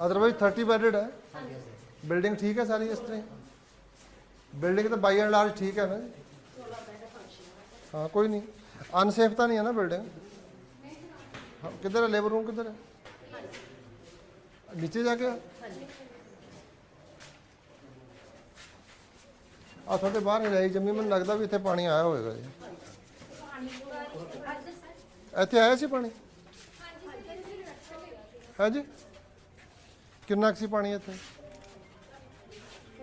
Otherwise 30 bedded ਹੈ building ਠੀਕ ਹੈ ਸਾਰੀ ਇਸ ਤਰ੍ਹਾਂ ਬਿਲਡਿੰਗ ਤਾਂ ਬਾਈ ਐਂਡ ਲਾਰਜ ਠੀਕ ਹੈ ਨਾ ਜੀ ਹਾਂ ਕੋਈ ਨਹੀਂ ਅਨਸੇਫ ਤਾਂ ਨਹੀਂ ਹੈ ਨਾ ਬਿਲਡਿੰਗ ਹਾਂ ਕਿੱਧਰ ਹੈ ਲੇਬਰ ਰੂਮ ਕਿੱਧਰ ਹੈ ਨੀਚੇ ਜਾ ਕੇ ਆ ਤੁਹਾਡੇ ਬਾਹਰ ਰਜਾਈ ਜੰਮੀ ਮੈਨੂੰ ਲੱਗਦਾ ਵੀ ਇੱਥੇ ਪਾਣੀ ਆਇਆ ਹੋਵੇਗਾ ਜੀ ਇੱਥੇ ਆਇਆ ਸੀ ਪਾਣੀ ਹੈ ਜੀ ਕਿੰਨਾ ਕੁ ਸੀ ਪਾਣੀ ਇੱਥੇ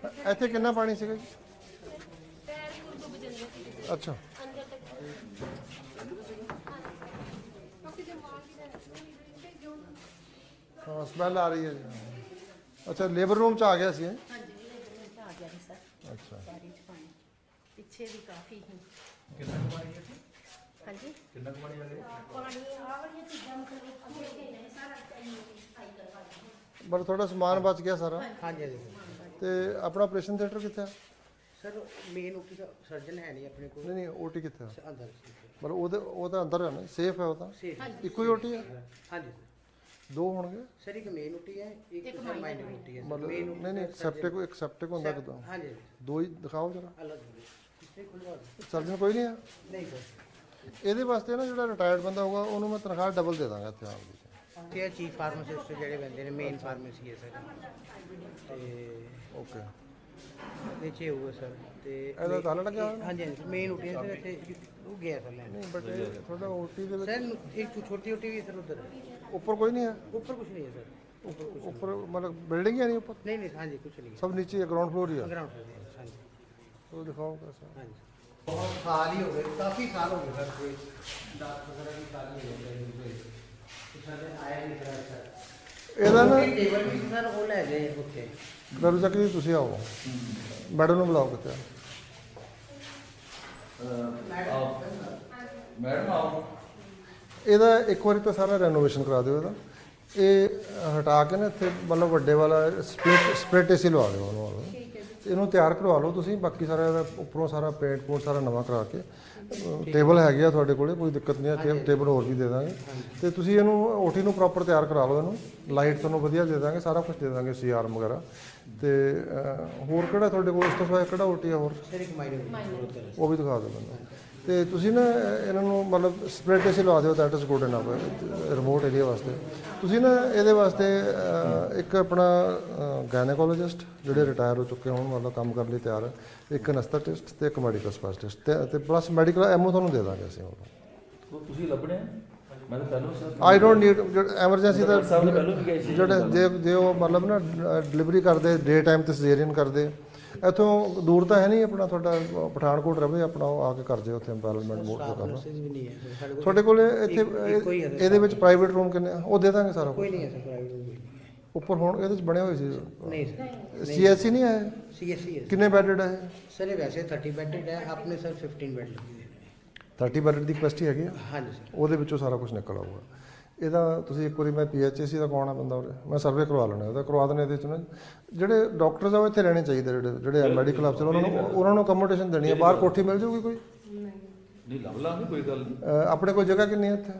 ਇ- ਇੱਥੇ ਕਿੰਨਾ ਪਾਣੀ ਸੀਗਾ ਜੀ ਅੱਛਾ ਹਾਂ ਸਮੈਲ ਆ ਰਹੀ ਹੈ ਜੀ ਅੱਛਾ ਲੇਬਰ ਰੂਮ ਚ ਆ ਗਿਆ ਸੀ ਇਹ? ਹਾਂਜੀ ਲੇਬਰ ਵਿੱਚ ਆ ਗਿਆ ਸੀ ਸਰ ਅੱਛਾ ਸਾਰੀ ਚ ਪਾਣੀ ਪਿੱਛੇ ਵੀ ਕਾਫੀ ਹੀ ਕਿੰਨਾ ਕੁ ਪਾਣੀ ਹੈ ਇੱਥੇ? ਹਾਂਜੀ ਕਿੰਨਾ ਕੁ ਪਾਣੀ ਆ ਗਿਆ ਪਾਣੀ ਆ ਵਾਲੀਆਂ ਚੀਜ਼ਾਂ ਮਤਲਬ ਅੱਗੇ ਦੇ ਨੇ ਸਾਰਾ ਸਫ਼ਾਈ ਕਰਵਾ ਦਿੱਤੀ ਪਰ ਤੁਹਾਡਾ ਸਮਾਨ ਬਚ ਗਿਆ ਸਾਰਾ? ਹਾਂਜੀ। ਹਾਂਜੀ ਤੇ ਆਪਣਾ ਆਪਰੇਸ਼ਨ ਥੀਏਟਰ ਕਿੱਥੇ ਆ? ਸਰ ਮੇਨ ਓਪੀ ਦਾ ਸਰਜਨ ਹੈ ਨਹੀਂ ਆਪਣੇ ਕੋਲ। ਨਹੀਂ ਨਹੀਂ ਓਟੀ ਕਿੱਥੇ ਆ? ਅੰਦਰ ਮਤਲਬ ਉਹਦੇ ਉਹ ਤਾਂ ਅੰਦਰ ਹੈ ਨਾ ਸੇਫ ਹੈ ਉਹ ਤਾਂ? ਸੇਫ ਇੱਕੋ ਹੀ ਓਟੀ ਹੈ ਹਾਂਜੀ ਦੋ ਹੋਣਗੇ? ਸਰ ਇੱਕ ਮੇਨ ਓਟੀ ਹੈ ਇੱਕ ਮਾਈਨਰ ਓਟੀ ਹੈ। ਮਤਲਬ ਮੇਨ ਨਹੀਂ ਨਹੀਂ ਸੈਪਟਿਕ ਇੱਕ ਸੈਪਟਿਕ ਹੁੰਦਾ ਕਿਦੋਂ ਹਾਂਜੀ ਦੋ ਹੀ ਦਿਖਾਓ ਜਰਾ। ਅਲੱਗ ਕਿੱਥੇ ਖੁੱਲਵਾ ਦਿਓ? ਸਰਜਨ ਕੋਈ ਨਹੀਂ ਆ? ਨਹੀਂ ਸਰ। ਇਹਦੇ ਵਾਸਤੇ ਨਾ ਜਿਹੜਾ ਰਿਟਾਇਰਡ ਬੰਦਾ ਹੋਊਗਾ ਉਹਨੂੰ ਮੈਂ ਤਨਖਾਹ ਡਬਲ ਦੇ ਦਾਂਗਾ ਇੱਥੇ ਆਪ ਦੀ। ਤੇ ਚੀਫ ਫਾਰਮਾਸਿਸਟ ਜਿਹੜੇ ਬੰਦੇ ਨੇ ਮੇਨ ਫਾਰਮੇਸੀ ਹੈ ਸਰ। ਤੇ ਓਕੇ ਨੀਚੇ ਹੋਊਗਾ ਸਰ। ਤੇ ਇਹਦਾ ਤਾਲਾ ਲੱਗਿਆ ਹੋਇਆ ਨਾ? ਹਾਂਜੀ। ਹਾਂਜੀ ਮੇਨ ਹੈ ਸਰ ਇੱਥੇ ਉਹ ਗਿਆ ਸਰ ਲੈਣ ਨਹੀਂ ਬਟ ਤੁਹਾਡਾ ਓਟੀ ਦੇ ਵਿੱਚ ਸਰ ਇੱਕ ਛੋਟੀ ਓਟੀ ਵੀ ਸਰ ਉਧਰ। ਹੈ ਉੱਪਰ ਕੋਈ ਨਹੀਂ ਹੈ? ਉੱਪਰ ਕੁਝ ਨਹੀਂ ਹੈ ਸਰ। ਉੱਪਰ ਕੁਝ ਉੱਪਰ ਮਤਲਬ ਬਿਲਡਿੰਗ ਹੀ ਨਹੀਂ ਉੱਪਰ? ਨਹੀਂ ਨਹੀਂ ਹਾਂਜੀ ਕੁਝ ਨਹੀਂ ਸਭ ਨੀਚੇ ਗਰਾਊਂਡ ਫਲੋਰ ਹੀ ਹੈ? ਗਰਾਊਂਡ ਫਲੋਰ ਹੈ ਹਾਂਜੀ। ਉਹ ਦਿਖਾਓ कैसा ਹਾਂਜੀ। ਬਹੁਤ ਸਾਲ ਹੀ ਹੋ ਗਏ ਕਾਫੀ ਸਾਲ ਹੋ ਗਏ ਸਰ ਕੋਈ 10 15 ਵੀ ਸਾਲ ਹੀ ਹੋ ਗਏ। ਕੋਈ ਇਹਦਾ ਨਾ ਟੇਬਲ ਵੀ ਸਰ ਉਹ ਲੈ ਗਏ ਉੱਥੇ। ਦਰੂ ਚੱਕ ਜੀ ਤੁਸੀਂ ਆਓ। ਮੈਡਮ ਨੂੰ ਬੁਲਾਓ ਕਿਤੇ। ਮੈਡਮ ਆਓ। ਇਹਦਾ ਇੱਕ ਵਾਰੀ ਤਾਂ ਸਾਰਾ ਰੈਨੋਵੇਸ਼ਨ ਕਰਾ ਦਿਓ ਇਹਦਾ। ਇਹ ਹਟਾ ਕੇ ਨਾ ਇੱਥੇ ਮਤਲਬ ਵੱਡੇ ਵਾਲਾ ਸਪਲਿਟ ਸਪਲਿਟ ਏਸੀ ਲਵਾ ਦਿਓ ਉਹਨੂੰ ਉਹਨੂੰ। ਇਹਨੂੰ ਤਿਆਰ ਕਰਵਾ ਲਓ ਤੁਸੀਂ ਬਾਕੀ ਸਾਰਾ ਇਹਦਾ ਉੱਪਰੋਂ ਸਾਰਾ ਪੇਂਟ ਪੂੰਟ ਸਾਰਾ ਨਵਾਂ ਕਰਾ ਕੇ। ਟੇਬਲ ਹੈਗੇ ਆ ਤੁਹਾਡੇ ਕੋਲੇ ਕੋਈ ਦਿੱਕਤ ਨਹੀਂ ਹੈ ਟੇਬਲ ਹੋਰ ਵੀ ਦੇ ਦਾਂਗੇ। ਤੇ ਤੁਸੀਂ ਇਹਨੂੰ ਓਟੀ ਨੂੰ ਪ੍ਰੋਪਰ ਤਿਆਰ ਕਰਾ ਲਓ ਇਹਨੂੰ। ਲਾਈਟ ਤੁਹਾਨੂੰ ਵਧੀਆ ਦੇ ਦਾਂਗੇ ਸਾਰਾ ਕੁਝ ਦੇ ਦਾਂਗੇ ਸੀਆਰ ਵਗੈਰਾ। ਤੇ ਹੋਰ ਕਿਹੜਾ ਤੁਹਾਡੇ ਕੋਲ ਇਸ ਤੋਂ ਸਿਵਾਏ ਕਿਹੜਾ ਓਟੀ ਆ ਹੋਰ? ਉਹ ਵੀ ਦਿਖਾ ਦਿਓ ਮੈਨੂੰ। ਤੇ ਤੁਸੀਂ ਨਾ ਇਹਨਾਂ ਨੂੰ ਮਤਲਬ ਸਪਰੈਡ ਏਸੀ ਲਵਾ ਦਿਓ that is good enough remote area ਵਾਸਤੇ। ਤੁਸੀਂ ਨਾ ਇਹਦੇ ਵਾਸਤੇ ਇੱਕ ਆਪਣਾ ਗਾਇਨੇਕੋਲੋਜਿਸਟ ਜਿਹੜੇ ਰਿਟਾਇਰ ਹੋ ਚੁੱਕੇ ਹੋਣ ਮਤਲਬ ਕੰਮ ਕਰਨ ਲਈ ਤਿਆਰ ਇੱਕ ਅਨਸਥੈਟਿਸਟ ਤੇ ਇੱਕ ਮੈਡੀਕਲ ਸਪੈਸ਼ਲਿਸਟ ਤੇ ਪਲੱਸ ਮੈਡੀਕਲ ਐਮਓ ਤੁਹਾਨੂੰ ਦੇ ਦਾਂਗੇ ਅਸੀਂ ਉਹ ਤੁਸੀਂ ਲੱਭਣੇ? ਮੈਂ ਤਾਂ ਪਹਿਲਾਂ sir I don't need emergency ਦਾ ਸੀ ਜਿਹੜੇ ਜੇ ਜੇ ਉਹ ਮਤਲਬ ਨਾ ਡਿਲੀਵਰੀ ਕਰਦੇ ਡੇ ਟਾਈਮ ਤੇ ਸਿਜ਼ੇਰੀਅਨ ਕਰਦੇ ਇੱਥੋਂ ਦੂਰ ਤਾਂ ਹੈ ਨਹੀਂ ਆਪਣਾ ਤੁਹਾਡਾ ਪਠਾਨਕੋਟ ਰਵੇ ਆਪਣਾ ਉਹ ਆ ਕੇ ਕਰ ਜਿਓ ਉੱਥੇ ਐਮਪਾਵਰਮੈਂਟ ਮੋਡ ਤੇ ਕਰ ਲਓ। ਨਰਸਿਸ ਵੀ ਨਹੀਂ ਹੈ ਸਰ ਸਾਡੇ ਕੋਲ ਤੁਹਾਡੇ ਕੋਲ ਇੱਥੇ। ਇਹਦੇ ਵਿੱਚ ਪ੍ਰਾਈਵੇਟ ਰੂਮ ਕਿੰਨੇ ਆ? ਉਹ ਦੇ ਦਾਂਗੇ ਸਾਰਾ ਕੋਈ ਨਹੀਂ ਹੈ ਸਰ ਪ੍ਰਾਈਵੇਟ ਨਹੀਂ ਉੱਪਰ ਹੁਣ ਇਹਦੇ ਵਿੱਚ ਬਣੇ ਹੋਏ ਸੀ? ਨਹੀਂ ਸਰ ਸੀਐਸਸੀ ਨਹੀਂ ਹੈ ਸੀਐਸਸੀ ਹੈ ਕਿੰਨੇ ਬੈਡਡ ਹੈ? ਸਰ ਇਹ ਵੈਸੇ 30 ਬੈਡਡ ਹੈ ਆਪਣੇ ਸਰ 15 ਬੈਡ ਲੱਗੇ ਹੋਏ ਨੇ। 30 ਬੈਡਡ ਦੀ ਕਪੈਸਿਟੀ ਹੈਗੀ ਹਾਂਜੀ ਸਰ। ਉਹਦੇ ਵਿੱਚੋਂ ਸਾਰਾ ਕੁਝ ਨਿਕਲ ਆਊਗਾ। ਇਹਦਾ ਤੁਸੀਂ ਇੱਕ ਵਾਰੀ ਮੈਂ ਪੀਐਚਐਸਸੀ ਦਾ ਕਰਾਉਣਾ ਬੰਦਾ ਉਰੇ। ਮੈਂ ਸਰਵੇ ਕਰਵਾ ਲੈਣਾ ਉਹਦਾ ਕਰਵਾ ਦੇਣੇ ਇਹਦੇ ਚ ਨਾ। ਜਿਹੜੇ ਡਾਕਟਰਸ ਆ ਉਹ ਇੱਥੇ ਰਹਿਣੇ ਚਾਹੀਦੇ ਜਿਹੜੇ ਜਿਹੜੇ ਮੈਡੀਕਲ ਅਫਸਰ ਉਹਨਾਂ ਨੂੰ ਉਹਨਾਂ ਨੂੰ ਅਕਮੋਡੇਸ਼ਨ ਦੇਣੀ ਹੈ ਬਾਹਰ ਕੋਠੀ ਮਿਲ ਜੂਗੀ ਕੋਈ? ਨਹੀਂ ਲੱਭ ਲਾਂਗੇ ਕੋਈ ਗੱਲ ਨਹੀਂ। ਆਪਣੇ ਕੋਲ ਜਗ੍ਹਾ ਕਿੰਨੀ ਹੈ ਇੱਥੇ?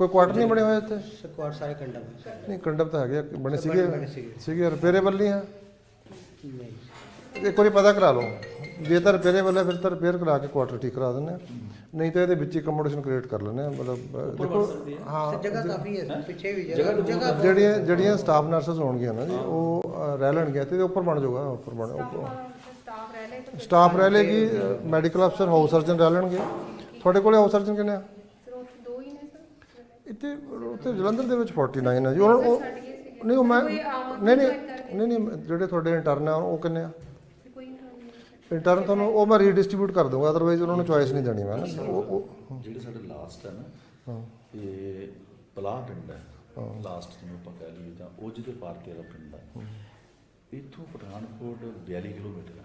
ਕੋਈ ਕੁਆਟਰ ਨਹੀਂ ਬਣੇ ਹੋਏ ਇੱਥੇ? ਸਕਵਾਡ ਸਾਰੇ ਕੰਡਮ ਨਹੀਂ ਕੰਡਮ ਤਾਂ ਹੈਗੇ ਆ, ਬਣੇ ਸੀਗੇ। ਬਣੇ ਸੀਗੇ। ਸੀਗੇ ਰਿਪੇਅਰੇਬਲ ਨਹੀਂ ਹੈ ਨਹੀਂ। ਇੱਕ ਵਾਰੀ ਪਤਾ ਕਰਾ ਲਓ। ਜੇ ਤਾਂ ਰਿਪੇਅਰੇਬਲ ਹੈ ਫਿਰ ਤਾਂ ਰਿਪੇਅਰ ਕਰਾ ਕੇ ਕੁਆਟਰ ਠੀਕ ਕਰਾ ਦਿੰਦੇ ਆ। ਨਹੀਂ ਤਾਂ ਇਹਦੇ ਵਿੱਚ ਹੀ ਅਕਮੋਡੇਸ਼ਨ ਕ੍ਰੀਏਟ ਕਰ ਲੈਂਦੇ ਆ ਮਤਲਬ ਦੇਖੋ ਹਾਂ। ਜਗ੍ਹਾ ਕਾਫੀ ਹੈ ਪਿੱਛੇ ਵੀ ਜਗ੍ਹਾ ਜਿਹੜੀਆਂ ਜਿਹੜੀਆਂ ਸਟਾਫ ਨਰਸਸ ਹੋਣਗੀਆਂ ਨਾ ਜੀ ਉਹ ਰਹਿ ਲੈਣਗੀਆਂ ਤੇ ਉੱਪਰ ਬਣ ਜਾਊਗਾ ਉੱਪਰ ਬਣ ਸਟਾਫ ਰਹਿ ਲੈ ਸਟਾਫ ਰਹਿ ਲੇਗੀ ਮੈਡੀਕਲ ਅਫਸਰ ਹਾਊਸ ਸਰਜਨ ਰਹਿ ਲੈਣਗੇ। ਤੁਹਾਡੇ ਕੋਲੇ ਹਾਊਸ ਸਰਜਨ ਕਿੰਨੇ ਆ? ਸਿਰਫ ਦੋ ਹੀ ਨੇ ਸਰ। ਇੱਥੇ ਉੱਥੇ ਜਲੰਧਰ ਦੇ ਵਿੱਚ 49 ਹੈ ਜੀ। ਉਹ ਨਹੀਂ ਉਹ ਮੈਂ ਨਹੀਂ ਨਹੀਂ ਨਹੀਂ। ਜਿਹੜੇ ਤੁਹਾਡੇ ਇੰਟਰਨ ਆ ਉਹ ਕਿੰਨੇ ਆ? ਨਹੀਂ ਇੰਟਰਨ ਤੁਹਾਨੂੰ ਉਹ ਮੈਂ ਰੀਡਿਸਟ੍ਰੀਬਿਊਟ ਕਰ ਦੂੰਗਾ ਅਦਰਵਾਈਜ਼ ਉਹਨਾਂ ਨੂੰ ਚੁਆਇਸ ਨਹੀਂ ਦੇਣੀ ਮੈਂ। ਨਾ। ਜਿਹੜੇ ਸਾਡੇ ਲਾਸਟ ਹੈ ਨਾ ਹਾਂ। ਇਹ ਪਲਾਹ ਪਿੰਡ ਹੈ। ਲਾਸਟ ਜਿਹਨੂੰ ਆਪਾਂ ਕਹਿ ਲਈਏ ਤਾਂ ਉਹ ਜਿਹਦੇ ਪਾਰ ਕੇ ਵਾਲਾ ਪਿੰਡ ਹੈ। ਇੱਥੋਂ ਪਠਾਨਕੋਟ 42 ਕਿਲੋਮੀਟਰ ਹੈ।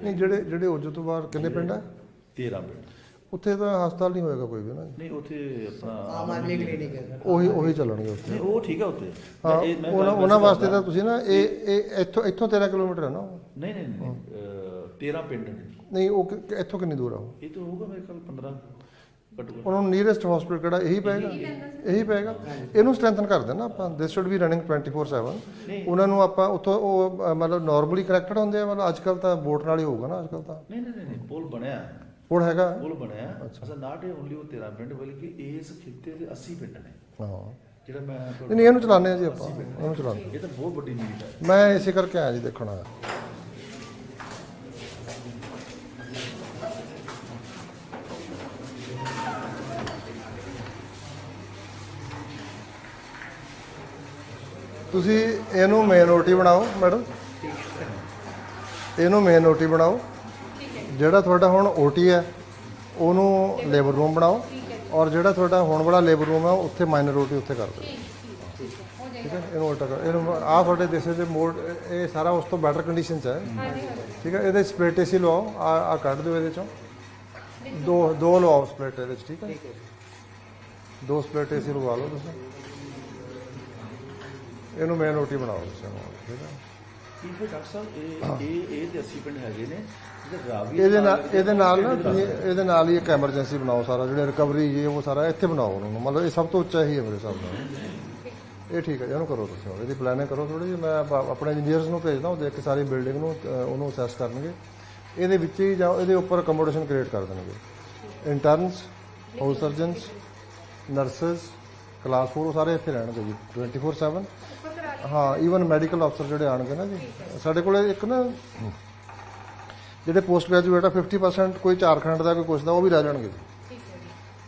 ਨਹੀਂ ਜਿਹੜੇ ਜਿਹੜੇ ਉਜੋ ਤੋਂ ਬਾਹਰ ਕਿੰਨੇ ਪਿੰਡ ਆ? 13 ਪਿੰਡ। ਉੱਥੇ ਤਾਂ ਹਸਪਤਾਲ ਨਹੀਂ ਹੋਏਗਾ ਕੋਈ ਵੀ ਨਾ ਨਹੀਂ ਉੱਥੇ ਆਪਣਾ ਆਮ ਆਦਮੀ ਕਲੀਨਿਕ ਹੈ। ਸਰ ਉਹੀ ਉਹੀ ਚੱਲਣਗੇ ਉੱਥੇ। ਨਹੀਂ ਉਹ ਠੀਕ ਹੈ ਉੱਥੇ। ਹਾਂ ਇਹ- ਮੈਂ ਉਹਨਾਂ ਗੱਲ ਉਹਨਾਂ ਵੈਸੇ ਵਾਸਤੇ। ਤਾਂ ਤੁਸੀਂ ਨਾ ਇਹ ਇਹ ਇੱਥੋਂ ਇੱਥੋਂ 13 ਕਿਲੋਮੀਟਰ ਹੈ ਨਾ ਉਹ? ਨਹੀਂ ਨਹੀਂ ਨਹੀਂ ਅਹ, 13 ਪਿੰਡ ਨੇ। ਨਹੀਂ ਉਹ ਕਿ- ਇੱਥੋਂ ਕਿੰਨੀ ਦੂਰ ਆ ਉਹ? ਇਹ ਤਾਂ ਹੋਊਗਾ ਮੇਰੇ ਖਿਆਲ 15 ਘੱਟੋ ਉਹਨਾਂ ਨੂੰ ਨੀਅਰੈਸਟ ਹਸਪੀਟਲ ਕਿਹੜਾ? ਇਹੀ ਪਏਗਾ? ਇਹੀ ਪਏਗਾ? ਇਹਨੂੰ ਸਟਰੈਂਥਨ ਕਰ ਦੇਣਾ ਆਪਾਂ। ਦਿਸ ਸ਼ੁੱਡ ਬੀ ਰਨਿੰਗ 24/7 ਉਹਨਾਂ ਨੂੰ ਆਪਾਂ ਉੱਥੋਂ ਉਹ ਅ, ਮਤਲਬ ਨਾਰਮਲੀ ਕਨੈਕਟਡ ਹੁੰਦੇ ਆ। ਮਤਲਬ ਅੱਜ ਕੱਲ ਤਾਂ ਵੋਟ ਨਾਲ ਹੀ ਹੋਊਗਾ ਨਾ ਅੱਜ ਕੱਲ ਤਾਂ। ਨਹੀਂ ਨਹੀਂ ਨਹੀਂ, ਨਹੀਂ ਪੁਲ ਬਣਿਆ। ਹੁਣ ਹੈਗਾ। ਪੁਲ ਬਣਿਆ ਅਸਲ ਨਾਟ ਇਹ ਓਨਲੀ ਉਹ 13 ਪਿੰਡ ਬਲਕਿ ਇਸ ਖਿੱਤੇ ਦੇ 80 ਪਿੰਡ ਨੇ। ਹਾਂ। ਜਿਹੜਾ ਮੈਂ ਨਹੀਂ ਨਹੀਂ ਇਹਨੂੰ ਚਲਾਉਂਦੇ ਆ ਜੀ ਆਪਾਂ। ਇਹਨੂੰ ਚਲਾਉਂਦੇ ਇਹ ਤਾਂ ਬਹੁਤ ਵੱਡੀ ਨੀਡ ਹੈ। ਮੈਂ ਇਸੇ ਕਰਕੇ ਆਇਆ ਜੀ ਦੇਖਣਾ ਤੁਸੀਂ ਇਹਨੂੰ ਮੇਨ ਓਟੀ ਬਣਾਓ ਮੈਡਮ ਇਹਨੂੰ ਮੇਨ ਓਟੀ ਬਣਾਓ। ਜਿਹੜਾ ਤੁਹਾਡਾ ਹੁਣ ਓਟੀ ਹੈ, ਉਹਨੂੰ ਲੇਬਰ ਰੂਮ ਬਣਾਓ ਔਰ ਜਿਹੜਾ ਤੁਹਾਡਾ ਹੋਣ ਵਾਲਾ ਲੇਬਰ ਰੂਮ ਹੈ ਉੱਥੇ ਮਾਈਨਰ ਓਟੀ ਉੱਥੇ ਕਰ ਦਿਓ। ਠੀਕ ਹੈ? ਇਹਨੂੰ ਉਲਟਾ ਕਰ। ਇਹਨੂੰ ਆਹ ਤੁਹਾਡੇ ਦੇਸੇ ਦੇ ਮੋਡ ਇਹ ਸਾਰਾ ਉਸ ਤੋਂ ਬੈਟਰ ਕੰਡੀਸ਼ਨ ਚ ਹੈ। ਠੀਕ ਹੈ? ਇਹਦੇ ਸਪਲਿਟ ਏਸੀ ਲਵਾਓ, ਆ ਆ ਕੱਢ ਦਿਓ ਇਹਦੇ ਚੋਂ। ਦੋ ਦੋ ਲਵਾਓ ਸਪਲਿਟ ਇਹਦੇ ਚ, ਠੀਕ ਹੈ? ਦੋ ਸਪਲਿਟ ਏਸੀ ਲਵਾ ਲਓ ਤੁਸੀਂ। ਇਹਨੂੰ ਮੇਨ ਰੋਟੀ ਬਣਾਓ ਤੁਸੀਂ ਠੀਕ ਹੈ? ਕੀ ਡਾਕਟਰ ਸਾਹਿਬ, ਇਹ ਇਹ ਇਹ 80 ਪਿੰਡ ਹੈਗੇ ਨੇ। ਇਹਦੇ ਨਾਲ ਇਹਦੇ ਨਾਲ ਨਾ ਤੁਸੀਂ ਇਹਦੇ ਨਾਲ ਹੀ ਇੱਕ ਐਮਰਜੈਂਸੀ ਬਣਾਓ ਸਾਰਾ ਜਿਹੜੇ ਰਿਕਵਰੀ ਇਹ ਉਹ ਸਾਰਾ ਇੱਥੇ ਬਣਾਓ ਉਹਨਾਂ ਨੂੰ। ਮਤਲਬ ਇਹ ਸਭ ਤੋਂ ਉੱਚਾ ਹੀ ਹੈ ਮੇਰੇ ਹਿਸਾਬ ਨਾਲ। ਇਹ ਠੀਕ ਹੈ ਜੀ, ਇਹਨੂੰ ਕਰੋ ਤੁਸੀਂ ਇਹਦੀ ਪਲੈਨਿੰਗ ਕਰੋ ਥੋੜੀ ਜਿਹੀ। ਮੈਂ ਆਪ- ਆਪਣੇ ਇੰਜੀਨੀਅਰਸ ਨੂੰ ਭੇਜਦਾ ਉਹ ਦੇਖ ਕੇ ਸਾਰੀ ਬਿਲਡਿੰਗ ਨੂੰ ਉਹਨੂੰ ਅਸੈਸ ਕਰਨਗੇ। ਇਹਦੇ ਵਿੱਚ ਹੀ ਜਾਂ ਇਹਦੇ ਉੱਪਰ ਅਕਮੋਡੇਸ਼ਨ ਕ੍ਰੀਏਟ ਕਰ ਦੇਣਗੇ। Interns house surgeons nurses class 4 ਉਹ ਸਾਰੇ ਇੱਥੇ ਰਹਿਣਗੇ ਜੀ 24/7 ਹਾਂ ਈਵਨ ਮੈਡੀਕਲ ਅਫਸਰ ਜਿਹੜੇ ਆਣਗੇ ਨਾ ਜੀ। ਸਾਡੇ ਕੋਲ ਇੱਕ ਨਾ ਜਿਹੜੇ ਪੋਸਟ ਗ੍ਰੈਜੂਏਟ ਆ 50% ਕੋਈ ਝਾਰਖੰਡ ਦਾ ਕੋਈ ਕੁਛ ਦਾ ਉਹ ਵੀ ਰਹਿ ਜਾਣਗੇ ਜੀ।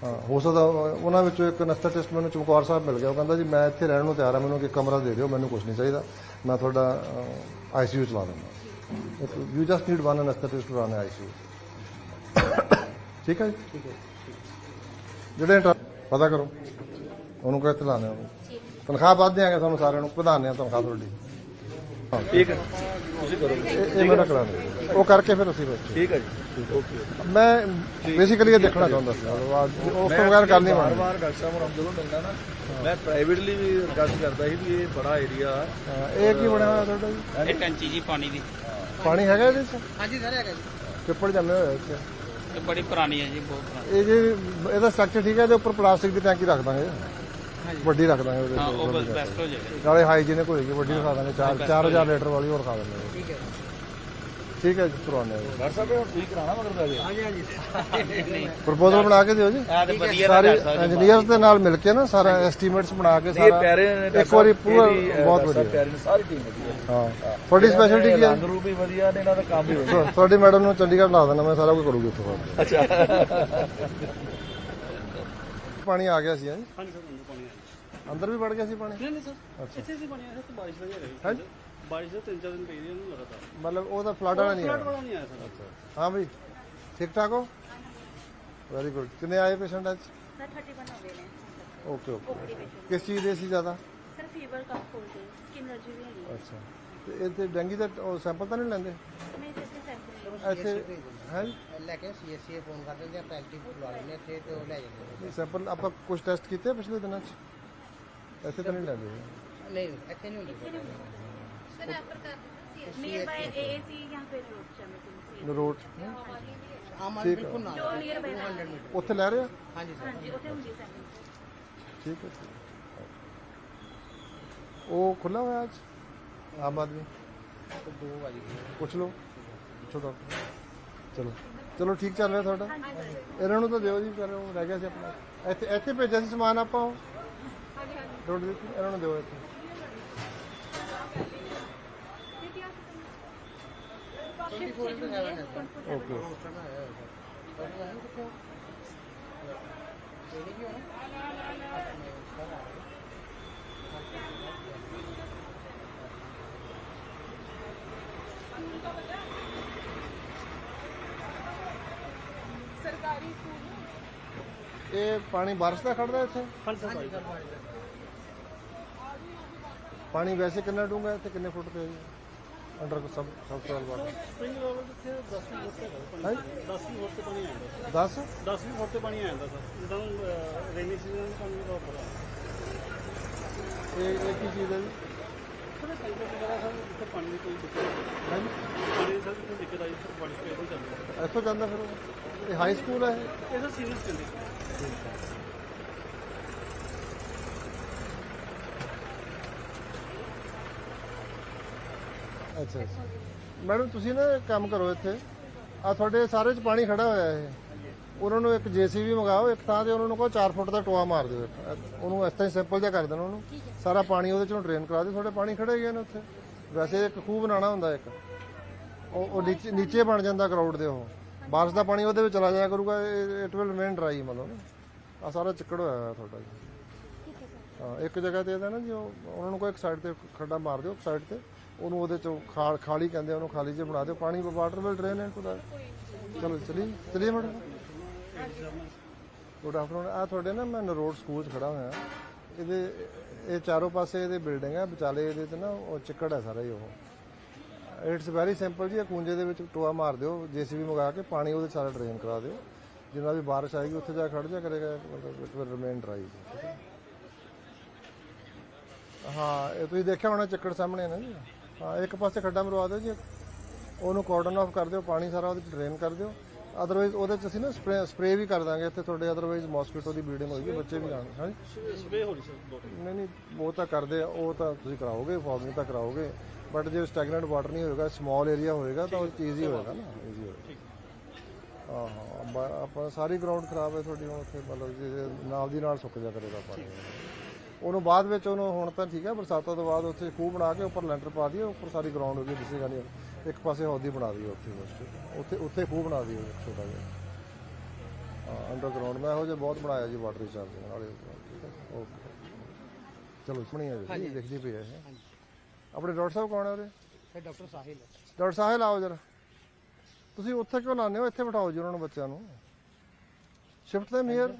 ਹਾਂ ਹੋ ਸਕਦਾ ਉਹ- ਉਹਨਾਂ ਵਿੱਚੋਂ ਇੱਕ ਨਸਥੈਟਿਸਟ ਮੈਨੂੰ ਚਮਕੌਰ ਸਾਹਿਬ ਮਿਲ ਗਿਆ ਉਹ ਕਹਿੰਦਾ ਜੀ ਮੈਂ ਇੱਥੇ ਰਹਿਣ ਨੂੰ ਤਿਆਰ ਆ ਮੈਨੂੰ ਇੱਕ ਕਮਰਾ ਦੇ ਦਿਓ ਮੈਨੂੰ ਕੁਝ ਨਹੀਂ ਚਾਹੀਦਾ। ਮੈਂ ਤੁਹਾਡਾ ਆਈਸੀਯੂ ਚਲਾ ਦਿੰਦਾ। You just need one anaesthetist to run ICU ਠੀਕ ਹੈ ਠੀਕ ਹੈ ਜਿਹੜੇ ਪਤਾ ਕਰੋ। ਉਹਨੂੰ ਕਿੱਥੇ ਲਾਣੇ ਉਹਨੂੰ ਤਨਖਾਹ ਵੱਧ ਦਿਆਂਗੇ ਤੁਹਾਨੂੰ ਸਾਰਿਆਂ ਨੂੰ? ਵਧਾਉਂਦੇ ਆ ਤਨਖਾਹ ਤੁਹਾਡੀ। ਠੀਕ ਹੈ ਤੁਸੀਂ ਕਰੋ। ਇਹ ਇਹ ਮੇਰਾ ਕਰਾ ਦਿਓ ਉਹ ਕਰਕੇ ਫਿਰ ਅਸੀਂ ਬੈਠੇ। ਠੀਕ ਹੈ ਜੀ। ਓਕੇ। ਮੈਂ ਬੇਸਿਕਲੀ ਇਹ ਦੇਖਣਾ ਚਾਹੁੰਦਾ ਸੀ। ਉਸ ਤੋਂ ਬਗੈਰ ਗੱਲ ਨਹੀਂ ਵਾਰ ਡਾਕਟਰ ਸਾਹਿਬ ਨੂੰ ਜਦੋਂ ਮਿਲਦਾ ਨਾ ਮੈਂ ਪ੍ਰਾਈਵੇਟਲੀ ਵੀ ਗੱਲ ਕਰਦਾ ਸੀ ਵੀ ਇਹ ਬੜਾ ਏਰੀਆ ਹਾਂ, ਇਹ ਕੀ ਬਣਿਆ ਹੋਇਆ ਤੁਹਾਡਾ ਜੀ? ਇਹ ਟੈਂਕੀ ਜੀ ਪਾਣੀ ਦੀ। ਪਾਣੀ ਹੈਗਾ ਇਹਦੇ ਚ? ਹਾਂਜੀ ਸਰ ਹੈਗਾ ਜੀ। ਪਿੱਪੜ ਜੰਮੇ ਹੋਏ ਇੱਥੇ। ਇਹ ਬੜੀ ਪੁਰਾਣੀ ਹੈ ਜੀ ਬਹੁਤ ਪੁਰਾਣੀ। ਇਹ ਜੇ ਇਹਦਾ ਸਟਰਕਚਰ ਠੀਕ ਹੈ ਇਹਦੇ ਉੱਪਰ ਪਲਾਸਟਿਕ ਦੀ ਟੈਂਕੀ ਰੱਖ ਦਾਂਗੇ। ਵੱਡੀ ਰੱਖ ਦਾਂਗੇ ਉਹਦੇ ਹਾਂ ਉਹ ਵੱਡੀ ਬੈਸਟ ਹੋ ਜਾਏਗਾ। ਨਾਲੇ ਹਾਈਜੀਨਿਕ ਹੋਏਗੀ ਵੱਡੀ ਰਖਾ ਦਾਂਗੇ 4 4000 ਲੀਟਰ ਵਾਲੀ ਹੋਰ ਖਾ ਦਿੰਦੇ ਠੀਕ ਹੈ ਠੀਕ ਹੈ ਜੀ ਹਾਂ ਡਾਕਟਰ ਸਾਹਿਬ ਤੁਸੀਂ ਕਰਾਣਾ ਮਗਰ ਪੈ ਗਿਆ। ਹਾਂਜੀ ਹਾਂਜੀ। ਪ੍ਰਪੋਜ਼ਲ ਬਣਾ ਕੇ ਦਿਓ ਜੀ। ਇਹ ਤੇ ਵਧੀਆ ਸਾਰੇ ਇੰਜੀਨੀਅਰਸ ਦੇ ਨਾਲ ਮਿਲ ਕੇ ਨਾ ਸਾਰਾ ਐਸਟੀਮੇਟਸ ਬਣਾ ਕੇ ਇਹ ਸਾਰਾ ਪਿਆਰੇ ਨੇ ਇੱਕ ਵਾਰੀ ਪੂਰਾ ਬਹੁਤ ਵਧੀਆ। ਪਿਆਰੇ ਨੇ ਸਾਰੀ ਟੀਮ ਵਧੀਆ। ਹਾਂ। ਤੁਹਾਡੀ ਸਪੈਸ਼ਲਟੀ ਕੀ ਹੈ? ਰੰਗ ਰੂਪ ਵੀ ਵਧੀਆ ਨੇ ਇਹਨਾਂ ਦਾ ਕੰਮ ਵੀ ਵਧੀਆ। ਤੁਹਾਡੀ ਮੈਡਮ ਨੂੰ ਚੰਡੀਗੜ੍ਹ ਲਾ ਦੇਣਾ ਮੈਂ ਸਾਰਾ ਕੁਝ ਕਰੂਗੀ ਉੱਥੋਂ ਅੱਛਾ। ਪਾਣੀ ਆ ਗਿਆ ਸੀ ਹਾਂ? ਜੀ ਹਾਂਜੀ ਸਰ ਅੰਦਰ ਪਾਣੀ ਆਇਆ ਅੰਦਰ ਵੀ ਵੜ ਗਿਆ ਸੀ ਪਾਣੀ? ਨਹੀਂ ਨਹੀਂ ਸਰ ਇੱਥੇ ਸੀ ਪਾਣੀ ਆਇਆ ਸਰ ਬਾਰਿਸ਼ ਦਾ ਹੀ ਹੈਗਾ ਹਾਂ? ਜੀ ਬਾਰਿਸ਼ ਦਾ ਤਿੰਨ ਚਾਰ ਦਿਨ ਪਈ ਰਹੀ ਉਹਨੂੰ ਲਗਾਤਾਰ। ਮਤਲਬ ਉਹਦਾ ਫਲੱਡ ਵਾਲਾ ਨਹੀਂ ਫਲੱਡ ਆਇਆ। ਵਾਲਾ ਨਹੀਂ ਆਇਆ ਸਰ। ਹਾਂ ਬਈ ਠੀਕ ਠਾਕ ਹੋ? ਵੈਰੀ ਗੁੱਡ ਕਿੰਨੇ ਆਏ ਪੇਸ਼ੈਂਟ ਅੱਜ? ਸਰ 31 ਹੋ ਗਏ ਨੇ। ਓਕੇ ਓਕੇ ਓਪੀ ਵਿੱਚ ਕਿਸ ਚੀਜ਼ ਦੇ ਸੀ ਜ਼ਿਆਦਾ? Sir fever cough cold skin allergy ਵੀ ਹੈਗੀ ਹੈ। ਅੱਛਾ। ਤੇ ਇਹ ਤੇ ਡੈਂਗੀ ਦਾ ਸੈਂਪਲ ਤਾਂ ਨਹੀਂ ਲੈਂਦੇ? ਨਹੀਂ ਸਰ ਤੇ ਸੈਂਪਲ ਇੱਥੇ ਹੈ ਲੈ ਕੇ ਸੀਐਸਸੀ ਫੋਨ ਕਰ ਦਿੰਦੇ ਆ ਪੈਂਟੀ ਬੁਲਾ ਲੈਂਦੇ ਆ ਇੱਥੇ ਤੇ ਉਹ ਲੈ ਜਾਂਦੇ ਨਹੀਂ ਸੈਂਪਲ ਆਪਾਂ ਕੁਝ ਟੈਸਟ ਕੀਤੇ ਪਿਛਲੇ ਦਿਨਾਂ 'ਚ ਇੱਥੇ ਤਾਂ ਨਹੀਂ ਲੈਂਦੇ ਆ। ਨਹੀਂ ਇੱਥੇ ਨਹੀਂ ਹੁੰਦੀ सर रेफर कर दीजिए नियर बाय एएसी यहाँ पे रोड चैनल से ਰੋਡ ਆਮ ਠੀਕ ਬਿਲਕੁਲ ਨਾਲ जो नियर बाय 200 ਮੀਟਰ ਉੱਥੇ ਲੈ ਰਹੇ ਆ ਹਾਂਜੀ ਸਰ हाँ जी उसे मुझे सैंपल ਠੀਕ ਹੈ ਉਹ ਖੁੱਲਾ ਹੋਇਆ ਅੱਜ ਆਮ ਆਦਮੀ ਤੇ ਦੋ ਵਜੇ ਪੁੱਛ ਲਓ ਪੁੱਛੋ ਡਾਕਟਰ ਚਲੋ। ਚਲੋ ਠੀਕ ਚੱਲ ਰਿਹਾ ਤੁਹਾਡਾ? ਇਹਨਾਂ ਨੂੰ ਤਾਂ ਦਿਓ ਜੀ ਕਰ ਉਹ ਰਹਿ ਗਿਆ ਸੀ ਆਪਣਾ। ਇੱਥੇ ਇੱਥੇ ਭੇਜਿਆ ਸੀ ਸਮਾਨ ਆਪਾਂ ਉਹ? ਰੋਡ ਦੇ ਉੱਤੇ, ਇਹਨਾਂ ਨੂੰ ਦਿਓ ਇੱਥੇ। 24 ਇੰਟੂ 7 ਹੈ ਸਰ ਓਕੇ ਰੋਸਟਰ ਨਾ ਆਇਆ ਹੋਇਆ ਸਰ ਉਹ ਨਹੀਂ ਕਿੱਥੇ ਇਹ ਪਾਣੀ ਬਾਰਿਸ਼ ਦਾ ਖੜਦਾ ਇੱਥੇ ਹਾਂਜੀ ਪਾਣੀ ਵੈਸੇ ਕਿੰਨਾ ਡੂੰਘਾ ਇੱਥੇ ਕਿੰਨੇ ਫੁੱਟ ਤੇ ਹੈ ਜੀ ਅੰਡਰ ਸਭ ਸਭ ਸਾਲ ਬਾਅਦ ਸਪ੍ਰਿੰਗ ਲੈਵਲ ਜਿੱਥੇ 10 ਵੀ ਫੁੱਟ ਹੈਗਾ ਪਾਣੀ 10 ਵੀ ਫੁੱਟ ਤੇ ਪਾਣੀ ਆ ਜਾਂਦਾ। 10 ਸਰ 10 ਵੀ ਫੁੱਟ ਤੇ ਪਾਣੀ ਆ ਜਾਂਦਾ ਸਰ। ਜਦੋਂ ਰੇਨੀ ਸੀਜ਼ਨ ਵਿੱਚ ਪਾਣੀ ਦਾ ਉੱਪਰ ਇਹ ਇਹ ਕੀ ਚੀਜ਼ ਹੈ ਜੀ? ਇੱਥੋਂ ਜਾਂਦਾ ਫਿਰ ਉਹ? ਇਹ ਹਾਈ ਸਕੂਲ ਹੈ ਇਹ? ਅੱਛਾ ਅੱਛਾ ਮੈਡਮ, ਤੁਸੀਂ ਨਾ ਇੱਕ ਕੰਮ ਕਰੋ ਇੱਥੇ ਆ ਤੁਹਾਡੇ ਸਾਰੇ ਚ ਪਾਣੀ ਖੜਾ ਹੋਇਆ ਇਹ ਉਹਨਾਂ ਨੂੰ ਇੱਕ ਜੀਸੀਬੀ ਮੰਗਾਓ ਇੱਕ ਥਾਂ ਤੇ ਉਹਨਾਂ ਨੂੰ ਕਹੋ 4 ਫੁੱਟ ਦਾ ਟੋਆ ਮਾਰ ਦਿਓ ਇੱਕ। ਉਹਨੂੰ ਇਸ ਤਰ੍ਹਾਂ ਸਿੰਪਲ ਜਿਹਾ ਕਰ ਦੇਣਾ ਉਹਨੂੰ। ਸਾਰਾ ਪਾਣੀ ਉਹਦੇ ਚੋਂ ਡਰੇਨ ਕਰਾ ਦਿਓ ਤੁਹਾਡੇ ਪਾਣੀ ਖੜੇ ਹੀ ਨੇ ਉੱਥੇ। ਵੈਸੇ ਇੱਕ ਖੂਹ ਬਣਾਉਣਾ ਹੁੰਦਾ ਇੱਕ। ਉਹ ਉਹ ਨੀਚੇ ਨੀਚੇ ਬਣ ਜਾਂਦਾ ਗਰਾਊਂਡ ਦੇ ਉਹ। ਬਾਰਿਸ਼ ਦਾ ਪਾਣੀ ਉਹਦੇ ਵਿੱਚ ਚਲਾ ਜਾਇਆ ਕਰੂਗਾ ਇਟ ਵਿਲ ਰਿਮੇਨ ਡਰਾਈ ਮਤਲਬ। ਆ ਸਾਰਾ ਚਿੱਕੜ ਹੋਇਆ ਹੋਇਆ ਤੁਹਾਡਾ ਜੀ। ਹਾਂ ਇੱਕ ਜਗ੍ਹਾ ਤੇ ਇਹਦਾ ਨਾ ਜੀ ਉਹ ਉਹਨਾਂ ਨੂੰ ਕੋਈ ਇੱਕ ਸਾਈਡ ਤੇ ਖੱਡਾ ਮਾਰ ਦਿਓ ਸਾਈਡ ਤੇ। ਉਹਨੂੰ ਉਹਦੇ ਚੋਂ ਖਾਲ ਖਾਲੀ ਕਹਿੰਦੇ ਉਹਨੂੰ ਖਾਲੀ ਜਿਹਾ ਬਣਾ ਦਿਓ। ਪਾਣੀ water will drain into the ਚਲੋ ਚਲੀ ਚਲੀਏ ਮੈਡਮ ਗੁੱਡ ਆਫਟਰਨੂਨ ਆ ਤੁਹਾਡੇ ਨਾ ਮੈਂ ਨਰੋਡ ਸਕੂਲ 'ਚ ਖੜਾ ਹੋਇਆ। ਇਹਦੇ, ਇਹ ਚਾਰੋਂ ਪਾਸੇ ਇਹਦੇ ਬਿਲਡਿੰਗ ਹੈ ਵਿਚਾਲੇ ਇਹਦੇ ਤੇ ਨਾ ਉਹ ਚਿੱਕੜ ਹੈ ਸਾਰਾ ਹੀ ਉਹ। ਇਟਸ ਵੈਰੀ ਸਿੰਪਲ ਜੀ, ਇਹ ਕੂੰਜੇ ਦੇ ਵਿੱਚ ਟੋਆ ਮਾਰ ਦਿਓ, ਜੀਸੀਬੀ ਮੰਗਾ ਕੇ ਪਾਣੀ ਉਹਦੇ 'ਚ ਸਾਰਾ ਡਰੇਨ ਕਰਾ ਦਿਓ। ਜਿੰਨਾ ਵੀ ਬਾਰਿਸ਼ ਆਏਗੀ, ਉੱਥੇ ਜਾ ਕੇ ਖੜ ਜਾ ਕਰੇਗਾ ਮਤਲਬ ਇਟ ਵਿਲ ਰਿਮੇਨ ਡਰਾਈ ਹਾਂ ਇਹ ਤੁਸੀਂ ਦੇਖਿਆ ਹੋਣਾ ਚੱਕੜ ਸਾਹਮਣੇ ਨਾ ਜੀ? ਹਾਂ, ਇੱਕ ਪਾਸੇ ਖੱਡਾ ਮਰਵਾ ਦਿਓ ਜੀ। ਉਹਨੂੰ ਕਾਰਡਨ ਆਫ ਕਰ ਦਿਓ, ਪਾਣੀ ਸਾਰਾ ਉਹਦੇ ਚ ਡਰੇਨ ਕਰ ਦਿਓ। ਅਦਰਵਾਈਜ਼ ਉਹਦੇ ਚ ਅਸੀਂ ਨਾ ਸਪਰੇ ਸਪਰੇ ਵੀ ਕਰ ਦਾਂਗੇ ਇੱਥੇ ਤੁਹਾਡੇ ਅਦਰਵਾਈਜ਼ ਮੋਸਕੀਟੋ ਦੀ ਬਲੀਡਿੰਗ ਹੋਏਗੀ ਬੱਚੇ ਵੀ ਆਣਗੇ ਹਾਂਜੀ। ਸਵੇ ਹੋ ਰਹੀ ਸਰ ਨਹੀਂ ਨਹੀਂ ਉਹ ਤਾਂ ਕਰਦੇ ਆ ਉਹ ਤਾਂ ਤੁਸੀਂ ਕਰਾਓਗੇ ਫਾਰਮਿੰਗ ਤਾਂ ਕਰਾਓਗੇ ਬਟ ਜੇ ਸਟੈਗਨੈਂਟ ਵਾਟਰ ਨਹੀਂ ਹੋਏਗਾ ਸਮਾਲ ਏਰੀਆ ਹੋਏਗਾ ਤਾਂ ਉਹ ਚੀਜ਼ ਹੀ ਹੋਏਗਾ ਨਾ ਈਜ਼ੀ ਹੋਏਗਾ। ਹਾਂ ਆਪਾਂ ਸਾਰੀ ਗਰਾਊਂਡ ਖਰਾਬ ਹੈ ਤੁਹਾਡੀ ਹੁਣ ਉੱਥੇ ਮਤਲਬ ਜੇ ਨਾਲ ਦੀ ਨਾਲ ਸੁੱਕ ਜਾ ਕਰੇਗਾ ਪਾਣੀ। ਉਹਨੂੰ ਬਾਅਦ ਵਿੱਚ ਉਹਨੂੰ ਹੁਣ ਤਾਂ ਠੀਕ ਹੈ ਬਰਸਾਤਾਂ ਤੋਂ ਬਾਅਦ ਉੱਥੇ ਖੂਹ ਬਣਾ ਕੇ ਉੱਪਰ ਲੈਂਟਰ ਪਾ ਦਿਓ ਉੱਪਰ ਸਾਰੀ ਗਰਾਊਂਡ ਹੋ ਗਈ ਦਿਸੇਗਾ ਨਹੀਂ। ਇੱਕ ਪਾਸੇ ਹੌਦੀ ਬਣਾ ਦਿਓ ਉੱਥੇ ਬਸ ਉੱਥੇ ਉੱਥੇ ਖੂਹ ਬਣਾ ਦਿਓ ਛੋਟਾ ਜਿਹਾ। ਅੰਡਰਗਰਾਉਂਡ ਮੈਂ ਇਹੋ ਜਿਹਾ ਬਹੁਤ ਬਣਾਇਆ ਜੀ ਵਾਟਰ ਰੀਚਾਰਜ ਹੈ? ਓਕੇ ਚਲੋ ਸੁਣੀ ਹੈ ਜੀ ਦੇਖਦੀ ਪਈ ਹੈ। ਆਪਣੇ ਡਾਕਟਰ ਸਾਹਿਬ ਕੌਣ ਹੈ ਉਹਦੇ ਫਿਰ ਡਾਕਟਰ ਸਾਹਿਲ ਡਾਕਟਰ ਸਾਹਿਬ ਆਓ ਜਰਾ। ਤੁਸੀਂ ਉੱਥੇ ਕਿਉਂ ਲਾਉਂਦੇ ਹੋ? ਇੱਥੇ ਬਿਠਾਓ ਜੀ ਉਹਨਾਂ ਨੂੰ ਬੱਚਿਆਂ ਨੂੰ। ਸ਼ਿਫਟ ਤੇ ਮੀਅਰ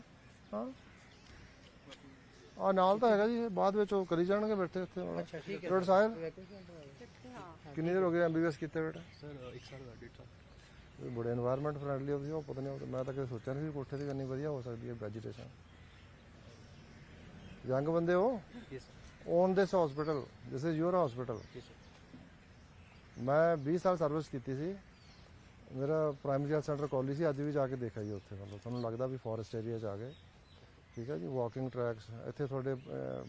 ਹਾਂ। ਆ ਨਾਲ ਤਾਂ ਹੈਗਾ ਜੀ ਬਾਅਦ ਵਿੱਚ ਉਹ ਕਰੀ ਜਾਣਗੇ ਬੈਠੇ ਉੱਥੇ ਹੁਣ। ਰੋਡ ਸਾਹਿਬ ਕਿੰਨੀ ਦੇਰ ਹੋ ਗਏ ਐਮਬੀਬੀਐਸ ਕੀਤੇ ਬੇਟਾ? ਸਰ 1 ਸਾਲ ਦਾ ਡੇਟਾ ਇਹ ਬੜੇ এনवायरमेंट ਫ੍ਰੈਂਡਲੀ ਹੁੰਦੀ ਉਹ ਪਤਾ ਨਹੀਂ ਮੈਂ ਤਾਂ ਕਦੇ ਸੋਚਿਆ ਨਹੀਂ ਸੀ ਕੋਠੇ ਦੀ ਇੰਨੀ ਵਧੀਆ ਹੋ ਸਕਦੀ ਹੈ ਵੈਜੀਟੇਸ਼ਨ ਯੰਗ ਬੰਦੇ ਹੋ? Yes on this hospital this is your hospital ਮੈਂ 20 ਸਾਲ ਸਰਵਿਸ ਕੀਤੀ ਸੀ। ਮੇਰਾ ਪ੍ਰਾਇਮਰੀ ਹੈਲਥ ਸੈਂਟਰ ਕਾਲਜ ਸੀ ਅੱਜ ਵੀ ਜਾ ਕੇ ਦੇਖਿਆ ਜੀ ਉੱਥੇ। ਮਤਲਬ ਤੁਹਾਨੂੰ ਲੱਗਦਾ ਵੀ ਫੋਰੈਸਟ ਏਰੀਆ ਚ ਆ ਗਏ। ਠੀਕ ਹੈ ਜੀ ਵਾਕਿੰਗ ਟਰੈਕਸ ਇੱਥੇ ਤੁਹਾਡੇ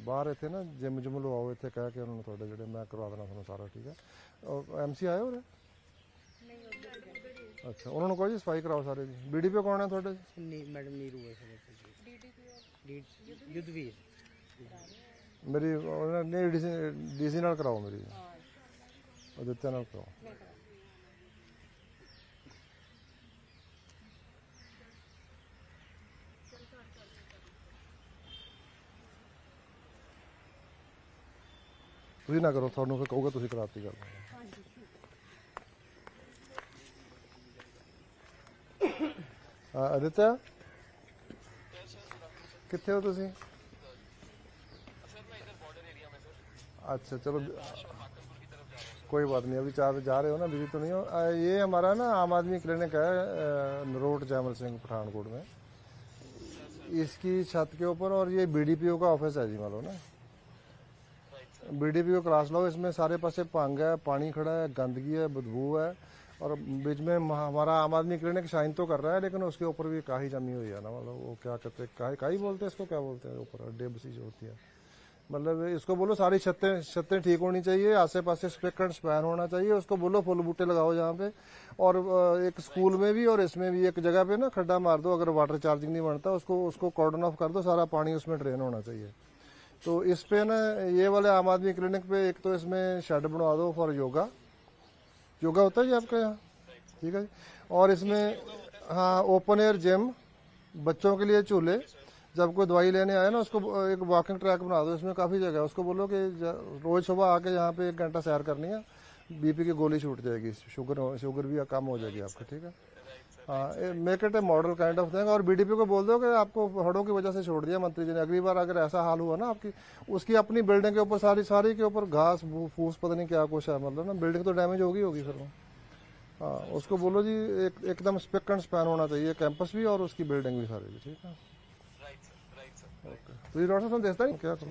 ਬਾਹਰ ਇੱਥੇ ਨਾ ਜਿਮ ਜੁਮ ਲਵਾਓ ਇੱਥੇ ਕਹਿ ਕੇ ਉਹਨਾਂ ਨੂੰ ਤੁਹਾਡੇ ਜਿਹੜੇ ਮੈਂ ਕਰਵਾ ਦੇਣਾ ਤੁਹਾਨੂੰ ਸਾਰਾ ਠੀਕ ਹੈ। ਐਮਸੀ ਆਏ ਹੋ ਅੱਛਾ ਉਹਨਾਂ ਨੂੰ ਕਹੋ ਜੀ ਸਫ਼ਾਈ ਕਰਾਓ ਸਾਰੇ ਜੀ। ਬੀਡੀਪੀ ਕੌਣ ਹੈ ਤੁਹਾਡੇ? ਨੀ ਮੈਡਮ ਨੀਰੂ ਹੈ ਸਰ ਡੀਡੀਪੀਓ ਯੁੱਧਵੀਰ। ਮੇਰੀ ਉਹਨਾਂ ਨੇ ਡੀਸੀ ਨਾਲ ਕਰਾਓ ਮੇਰੀ। ਅਦਿੱਤਿਆ ਨਾਲ ਕਰਾਓ। ਤੁਸੀਂ ਨਾ ਕਰੋ ਤੁਹਾਨੂੰ ਫਿਰ ਕਹੂਗਾ ਤੁਸੀਂ ਕਰਾਤੀ ਗੱਲ ਹਾਂ ਅਦਿੱਤਿਆ ਕਿੱਥੇ ਹੋ ਤੁਸੀਂ अच्छा चलो कोई बात नहीं अभी चार जा रहे हो ना बिजी तो नहीं हो आ, ये हमारा ना आम आदमी क्लिनिक है अ, रोड जयमल सिंह पठानकोट में इसकी छत के ऊपर और ये बीडीपीओ का ऑफिस है जी मान लो ना बीडीपीओ क्लास लो इसमें सारे पासे भंग है, पानी खड़ा है, गंदगी है, बदबू है, और बीच में हमारा आम आदमी क्लिनिक शाइन तो कर रहा है, लेकिन उसके ऊपर भी काही जमी हुई है ना मतलब वो क्या कहते हैं, काही काही बोलते हैं इसको, क्या बोलते हैं ऊपर, डेब सी जो होती है। मतलब इसको बोलो, सारी छतें छतें ठीक होनी चाहिए आसे पासे स्पिक स्पैन होना चाहिए, उसको बोलो, फुल बूटे लगाओ जहाँ पे, और एक स्कूल में भी और इसमें भी एक जगह पे ना खड्डा मार दो, अगर वाटर चार्जिंग नहीं बनता, उसको उसको कॉर्डन ऑफ़ कर दो, सारा पानी उसमें ड्रेन होना चाहिए। तो इस पे ना ये वाले आम आदमी क्लिनिक पे एक तो इसमें शेड बनवा दो फॉर योगा। योगा होता है जी आपके यहाँ? ठीक है और इसमें हाँ ओपन एयर जिम बच्चों के लिए चूल्हे। जब कोई दवाई लेने आए ना, उसको, एक वॉकिंग ट्रैक बना दो, इसमें काफ़ी जगह है। उसको बोलो कि रोज सुबह आके यहाँ पे एक घंटा सैर करनी है बीपी की गोली छूट जाएगी, शुगर शुगर भी कम हो जाएगी आपका, ठीक हाँ? make it a model kind of thing और बीडीपी को बोल दो कि आपको हड़ों की वजह से छोड़ दिया मंत्री जी ने अगली बार अगर ऐसा हाल हुआ ना आपकी उसकी अपनी बिल्डिंग के ऊपर सारी सारी के ऊपर घास फू- फूस पता नहीं क्या कुछ है मतलब ना बिल्डिंग तो डैमेज होगी होगी फिर वो हाँ उसको बोलो जी एक एकदम स्पिक एंड स्पैन होना चाहिए कैंपस भी और उसकी बिल्डिंग भी सारी भी ठीक है ਤੁਸੀਂ ਡਾਕਟਰ ਸਾਹਿਬ ਦੱਸਦਾ ਨਹੀਂ ਕਿਆ ਕਰੋ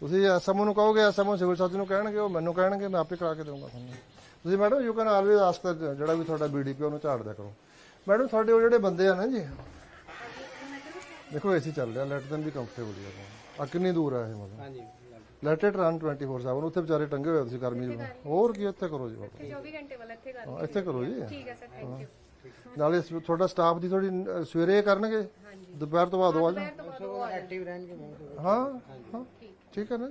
ਤੁਸੀਂ ਐਸਐਮਓ ਨੂੰ ਕਹੋਗੇ ਐਸਐਮਓ ਸਿਵਲ ਸਰਜਨ ਨੂੰ ਕਹਿਣਗੇ ਉਹ ਮੈਨੂੰ ਕਹਿਣਗੇ ਮੈਂ ਆਪੇ ਕਰਾ ਕੇ ਦੇਵਾਂਗਾ ਤੁਹਾਨੂੰ ਤੁਸੀਂ madam you can always ask ਜਿਹੜਾ ਵੀ ਤੁਹਾਡਾ ਬੀਡੀਪੀ ਉਹਨੂੰ ਝਾੜ ਦਿਆ ਕਰੋ ਮੈਡਮ ਤੁਹਾਡੇ ਉਹ ਜਿਹੜੇ ਬੰਦੇ ਆ ਨਾ ਜੀ ਦੇਖੋ ਏਸੀ ਚੱਲ ਰਿਹਾ ਲੈਟ them ਵੀ ਕੰਫਰਟੇਬਲ ਹੈ ਆ ਕਿੰਨੀ ਦੂਰ ਹੈ ਇਹ ਮਤਲਬ। ਹਾਂਜੀ ਲੈਟ ਇਟ ਰਨ 24/7 ਉੱਥੇ ਵਿਚਾਰੇ ਟੰਗੇ ਹੋਏ ਆ ਤੁਸੀਂ ਗਰਮੀ ਚ। ਹੋਰ ਕੀ ਇੱਥੇ ਕਰੋ ਜੀ। ਬਾਬਾ 24 ਘੰਟੇ ਵਾਲਾ ਇੱਥੇ ਕਰ ਹਾਂ, ਇੱਥੇ ਕਰੋ ਜੀ। ਠੀਕ ਹੈ ਸਰ ਥੈਂਕ ਯੂ ਨਾਲੇ ਤੁਹਾਡਾ ਸਟਾਫ ਦੀ ਥੋੜੀ ਸਵੇਰੇ ਕਰਨਗੇ? ਦੁਪਹਿਰ ਤੋਂ ਬਾਅਦ ਉਹ ਆ ਆ ਜਾਣਾ। ਐਕਟਿਵ ਰਹਿਣਗੇ ਹਾਂ ਹਾਂ। ਠੀਕ ਹੈ ਨਾ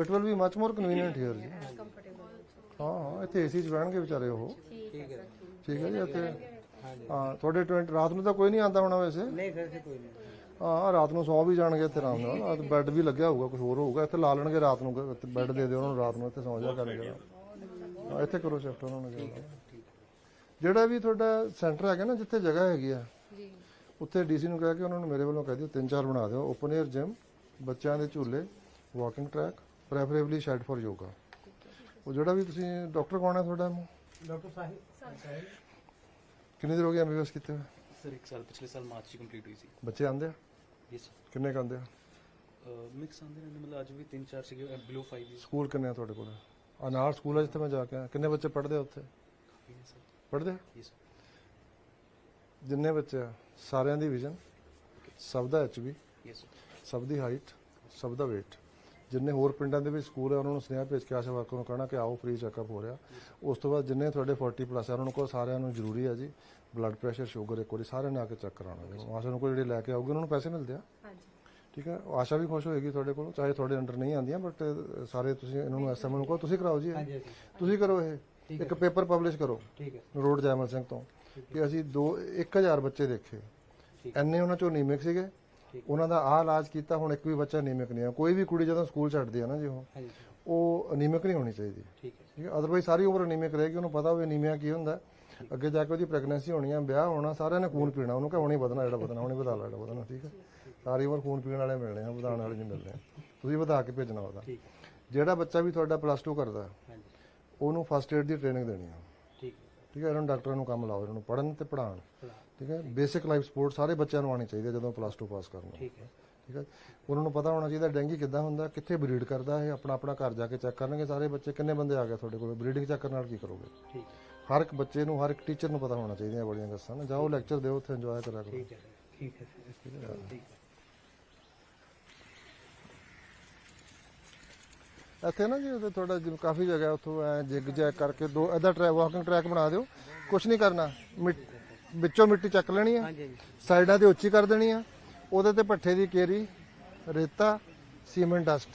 it will be much more convenient here ਜੀ। ਕੰਫਰਟੇਬਲ ਹਾਂ ਇੱਥੇ ਏਸੀ 'ਚ ਬਹਿਣਗੇ ਵਿਚਾਰੇ ਉਹ। ਠੀਕ ਹੈ ਸਰ ਠੀਕ ਹੈ ਜੀ ਇੱਥੇ। ਹਾਂ ਤੁਹਾਡੇ 20 ਰਾਤ ਨੂੰ ਤਾਂ ਕੋਈ ਨਹੀਂ ਆਉਂਦਾ ਹੋਣਾ ਵੈਸੇ? ਨਹੀਂ ਸਰ ਕੋਈ ਨਹੀਂ। ਹਾਂ ਰਾਤ ਨੂੰ ਸੌ ਵੀ ਜਾਣਗੇ ਇੱਥੇ ਆਰਾਮ ਨਾਲ। ਰਾਤ ਬੈੱਡ ਵੀ ਲੱਗਿਆ ਹੋਊਗਾ ਕੁਝ ਹੋਰ ਹੋਊਗਾ। ਇੱਥੇ ਲਾ ਲੈਣਗੇ ਰਾਤ ਨੂੰ ਬੈੱਡ ਦੇ ਦਿਓ ਉਹਨਾਂ ਨੂੰ ਰਾਤ ਨੂੰ ਇੱਥੇ ਸੌਂ ਜਾ ਕਰਨਗੇ ਹਾਂ ਇੱਥੇ ਕਰੋ ਸ਼ਿਫਟ ਉਹਨਾਂ ਨੂੰ ਜਿਹੜਾ। ਜਿਹੜਾ ਵੀ ਤੁਹਾਡਾ ਸੈਂਟਰ ਹੈਗਾ ਨਾ ਜਿੱਥੇ ਜਗ੍ਹਾ ਹੈਗੀ ਆ ਜੀ। ਉੱਥੇ ਡੀਸੀ ਨੂੰ ਕਹਿ ਕੇ ਉਹਨਾਂ ਨੂੰ ਮੇਰੇ ਵੱਲੋਂ ਕਹਿ ਦਿਓ ਤਿੰਨ ਚਾਰ ਬਣਾ ਦਿਓ। ਓਪਨ 에ਅਰ ਜਿਮ ਬੱਚਿਆਂ ਦੇ ਝੂਲੇ walking track preferably shed for yoga ਉਹ ਜਿਹੜਾ ਵੀ ਤੁਸੀਂ ਡਾਕਟਰ ਕੌਣ ਹੈ ਤੁਹਾਡਾ? ਡਾਕਟਰ ਸਾਹਿਬ ਕਿੰਨੀ ਦੇਰ ਹੋ ਗਈ ਐਮਬੀਬੀਐਸ ਕੀਤੇ ਹੋਏ? ਸਰ ਇੱਕ ਸਾਲ ਪਿਛਲੇ ਸਾਲ ਮਾਰਚ ਹੀ ਕੰਪਲੀਟ ਹੋਈ ਸੀ। ਬੱਚੇ ਆਂਦੇ ਆ? ਯੈਸ ਕਿੰਨੇ ਕੰਦੇ ਆ? ਮਿਕਸ ਆਂਦੇ ਨੇ ਮਤਲਬ ਅੱਜ ਵੀ 3-4 ਸੀਗੇ ਬਿਲੋ 5 ਹੀ। ਸਕੂਲ ਕਿੰਨੇ ਆ ਤੁਹਾਡੇ ਕੋਲ? ਅਨਾਰ ਸਕੂਲ ਆ ਜਿੱਥੇ ਮੈਂ ਜਾ ਕੇ ਆ ਕਿੰਨੇ ਬੱਚੇ ਪੜ੍ਹਦੇ ਆ ਉੱਥੇ? ਪੜ੍ਹਦੇ ਯੈਸ ਜਿੰਨੇ ਬੱਚੇ ਆ ਸਾਰਿਆਂ ਦੀ ਵਿਜ਼ਨ ਸਭ ਦਾ ਐਚਬੀ ਯੈਸ ਸਭ ਦੀ ਹਾਈਟ ਸਭ ਦਾ weight ਜਿੰਨੇ ਹੋਰ ਪਿੰਡਾਂ ਦੇ ਵਿੱਚ ਸਕੂਲ ਹੈ ਉਹਨਾਂ ਨੂੰ ਸੁਨੇਹਾ ਭੇਜ ਕੇ ਆਸ਼ਾ ਵਰਕਰ ਨੂੰ ਕਹਿਣਾ ਕਿ ਆਓ ਫ੍ਰੀ ਚੈੱਕਅਪ ਹੋ ਰਿਹਾ। ਉਸ ਤੋਂ ਬਾਅਦ ਜਿੰਨੇ ਤੁਹਾਡੇ 40 ਪਲੱਸ ਆ ਉਹਨਾਂ ਨੂੰ ਕਹੋ ਸਾਰਿਆਂ ਨੂੰ ਜ਼ਰੂਰੀ ਹੈ ਜੀ ਬਲੱਡ ਪ੍ਰੈਸ਼ਰ ਸ਼ੂਗਰ ਇੱਕ ਵਾਰੀ ਸਾਰਿਆਂ ਨੇ ਆ ਕੇ ਚੈੱਕ ਕਰਾਉਣਾ ਜੀ। ਆਸ਼ਾ ਨੂੰ ਕੋਈ ਜਿਹੜੇ ਲੈ ਕੇ ਆਊਗੇ ਉਹਨਾਂ ਨੂੰ ਪੈਸੇ ਮਿਲਦੇ ਆ। ਹਾਂਜੀ। ਠੀਕ ਹੈ? ਆਸ਼ਾ ਵੀ ਖੁਸ਼ ਹੋਏਗੀ ਤੁਹਾਡੇ ਕੋਲ ਚਾਹੇ ਤੁਹਾਡੇ ਅੰਡਰ ਨਹੀਂ ਆਉਂਦੀਆਂ ਬਟ ਸਾਰੇ ਤੁਸੀਂ ਇਹਨਾਂ ਨੂੰ ਐਸਐਮ ਨੂੰ ਕਹੋ ਤੁਸੀਂ ਕਰਾਓ ਜੀ ਤੁਸੀਂ ਕਰੋ ਇਹ। ਇੱਕ ਪੇਪਰ ਪਬਲਿਸ਼ ਕਰੋ ਠੀਕ ਹੈ। ਰੋਡ ਜੈਮਲ ਸਿੰਘ ਤੋਂ ਕਿ ਅਸੀਂ 2 1000 ਬੱਚੇ ਦੇਖੇ। ਐਨੇ ਉਹਨਾਂ ਚੋਂ ਨੀਮਿਕ ਸੀਗੇ। ਉਹਨਾਂ ਦਾ ਆ ਇਲਾਜ ਕੀਤਾ ਹੁਣ ਇੱਕ ਵੀ ਬੱਚਾ ਨੀਮਿਕ ਨਹੀਂ ਆ ਕੋਈ ਵੀ ਕੁੜੀ ਜਦੋਂ ਸਕੂਲ ਛੱਡਦੀ ਆ ਨਾ ਜੀ ਉਹ ਹਾਂਜੀ ਉਹ ਅਨੀਮਿਕ ਨਹੀਂ ਹੋਣੀ ਚਾਹੀਦੀ। ਠੀਕ ਹੈ। ਠੀਕ ਹੈ? ਅਦਰਵਾਈਜ਼ ਸਾਰੀ ਉਮਰ ਅਨੀਮਿਕ ਰਹੇਗੀ ਉਹਨੂੰ ਪਤਾ ਹੋਵੇ ਅਨੀਮੀਆ ਕੀ ਹੁੰਦਾ। ਹੈ। ਅੱਗੇ ਜਾ ਕੇ ਉਹਦੀ ਪ੍ਰੈਗਨੈਂਸੀ ਹੋਣੀ ਆ ਵਿਆਹ ਹੋਣਾ ਸਾਰਿਆਂ ਨੇ ਖੂਨ ਪੀਣਾ ਉਹਨੂੰ ਕਹੋਣੀ ਵਧਣਾ ਜਿਹੜਾ ਵਧਣਾ ਉਹਨੇ ਵਧਾ ਲਾ ਜਿਹੜਾ ਵਧਣਾ ਠੀਕ ਹੈ? ਸਾਰੀ ਉਮਰ ਖੂਨ ਪੀਣ ਵਾਲੇ ਮਿਲਣੇ ਆ ਵਧਾਉਣ ਵਾਲੇ ਨਹੀਂ ਮਿਲਣੇ ਤੁਸੀਂ ਵਧਾ ਕੇ ਭੇਜਣਾ ਉਹਦਾ। ਠੀਕ ਜਿਹੜਾ ਬੱਚਾ ਵੀ ਤੁਹਾਡਾ ਪਲੱਸ 2 ਕਰਦਾ ਹਾਂਜੀ। ਉਹਨੂੰ ਫਸਟ ਏਡ ਦੀ ਟ੍ਰੇਨਿੰਗ ਦੇਣੀ ਆ। ਠੀਕ ਠੀਕ ਹੈ? ਇਹਨਾਂ ਨੂੰ ਡਾਕਟਰਾਂ ਨੂੰ ਕੰਮ ਲਾਓ ਇਹਨਾਂ ਨੂੰ ਪੜਨ ਤੇ ਪੜਾਉਣ ਹੈ ਠੀਕ ਹੈ? ਬੇਸਿਕ ਲਾਈਫ ਸਪੋਰਟ ਸਾਰੇ ਬੱਚਿਆਂ ਨੂੰ ਆਣੀ ਚਾਹੀਦੀ ਹੈ ਜਦੋਂ ਪਲੱਸ 2 ਪਾਸ ਕਰਨਾ। ਠੀਕ ਹੈ। ਠੀਕ ਹੈ? ਉਹਨਾਂ ਨੂੰ ਪਤਾ ਹੋਣਾ ਚਾਹੀਦਾ ਡੈਂਗੀ ਕਿੱਦਾਂ ਹੁੰਦਾ ਕਿੱਥੇ ਬਰੀਡ ਕਰਦਾ ਇਹ ਆਪਣਾ ਆਪਣਾ ਘਰ ਜਾ ਕੇ ਚੈੱਕ ਕਰਨਗੇ ਸਾਰੇ ਬੱਚੇ ਕਿੰਨੇ ਬੰਦੇ ਆ ਗਏ ਤੁਹਾਡੇ ਕੋਲ? ਬਰੀਡਿੰਗ ਚੈੱਕ ਕਰਨ ਨਾਲ ਕੀ ਕਰੋਗੇ? ਠੀਕ ਹਰ ਇੱਕ ਬੱਚੇ ਨੂੰ ਹਰ ਇੱਕ ਟੀਚਰ ਨੂੰ ਪਤਾ ਹੋਣਾ ਚਾਹੀਦੀਆਂ ਬੜੀਆਂ ਗੱਲਾਂ ਨਾ। ਜਾਓ ਲੈਕਚਰ ਦਿਓ ਉੱਥੇ ਇੰਜੋਏ ਕਰਿਆ ਕਰੋ। ਠੀਕ ਹੈ ਠੀਕ ਹੈ ਠੀਕ ਹੈ। ਇੱਥੇ ਨਾ ਜੀ ਥੋੜਾ ਜਿਹਾ ਕਾਫੀ ਜਗ੍ਹਾ ਉੱਥੋਂ ਐ ਜਿਗ ਜੈਕ ਕਰਕੇ ਦੋ ਐਦਾ ਟਰੈਕ ਵਾਕਿੰਗ ਟਰੈਕ ਬਣਾ ਦਿਓ। ਕੁਝ ਨਹੀਂ ਕਰਨਾ ਵਿੱਚੋਂ ਮਿੱਟੀ ਚੱਕ ਲੈਣੀ ਆ ਹਾਂਜੀ ਹਾਂਜੀ। ਸਾਈਡਾਂ ਤੇ ਉੱਚੀ ਕਰ ਦੇਣੀ ਆ ਉਹਦੇ ਤੇ ਪੱਠੇ ਦੀ ਕੇਰੀ ਰੇਤਾ ਸੀਮੈਂਟ ਡਸਟ।